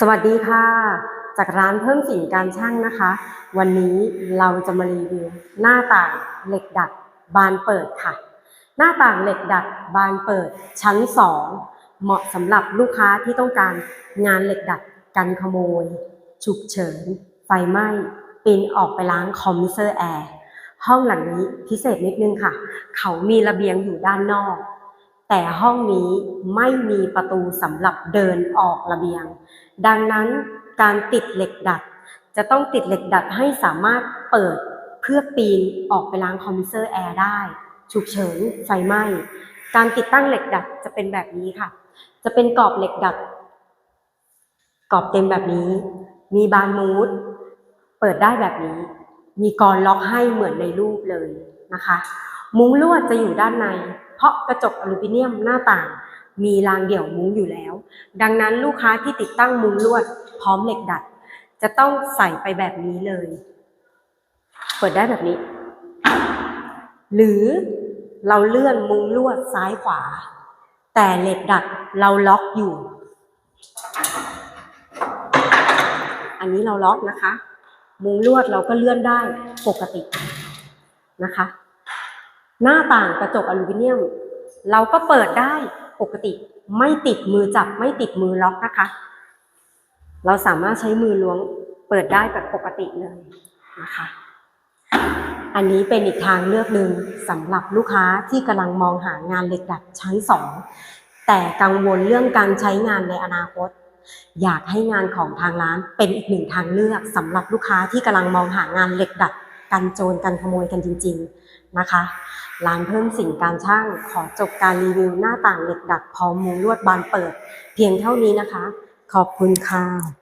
สวัสดีค่ะ จากร้านเพิ่มสินการช่างนะคะ วันนี้เราจะมารีวิวหน้าต่างเหล็กดัดบานเปิดค่ะ หน้าต่างเหล็กดัดบานเปิดชั้น 2 เหมาะสำหรับลูกค้าที่ต้องการงานเหล็กดัดกันขโมย ฉุกเฉิน ไฟไหม้ปีนออกไปล้างคอมมิเซอร์แอร์ห้องหลังนี้พิเศษนิดนึงค่ะ เขามีระเบียงอยู่ด้านนอก แต่ห้องนี้ไม่มีประตูสำหรับเดินออกระเบียง ดังนั้นการติดเหล็กดัด จะต้องติดเหล็กดัดให้สามารถเปิดเพื่อปีนออกไปล้างคอมพิวเซอร์แอร์ได้ฉุกเฉินไฟไหม้ การติดตั้งเหล็กดัดจะเป็นแบบนี้ค่ะ จะเป็นกรอบเหล็กดัด กรอบเต็มแบบนี้ มีบานมูดเปิดได้แบบนี้ มีกรล็อกให้เหมือนในรูปเลยนะคะ มุ้งลวดจะอยู่ด้านใน เพราะกระจกอลูมิเนียมหน้าต่าง มีรางเดี่ยวมุ้งอยู่แล้ว ดังนั้นลูกค้าที่ติดตั้งมุ้งลวด พร้อมเหล็กดัด จะต้องใส่ไปแบบนี้เลย เปิดได้แบบนี้ หรือเราเลื่อนมุ้งลวดซ้ายขวา แต่เหล็กดัดเราล็อกอยู่ อันนี้เราล็อกนะคะ มุ้งลวดเราก็เลื่อนได้ปกตินะคะ หน้าต่างกระจกอลูมิเนียม เราก็เปิดได้ปกติไม่ติดมือจับไม่ติดมือล็อกนะคะ เราสามารถใช้มือล้วงเปิดได้แบบปกติเลยนะคะ อันนี้เป็นอีกทางเลือกหนึ่งสำหรับลูกค้าที่กำลังมองหางานเหล็กดัดชั้นสองแต่กังวลเรื่องการใช้งานในอนาคต อยากให้งานของทางร้านเป็นอีกหนึ่งทางเลือกสำหรับลูกค้าที่กำลังมองหางานเหล็กดัดกันโจรกันขโมยกันจริง ๆนะคะ ร้านเพิ่มสิ่งการช่าง ขอจบการรีวิวหน้าต่างเหล็กดัดพร้อมมุงลวดบานเปิด เพียงเท่านี้นะคะ ขอบคุณค่ะ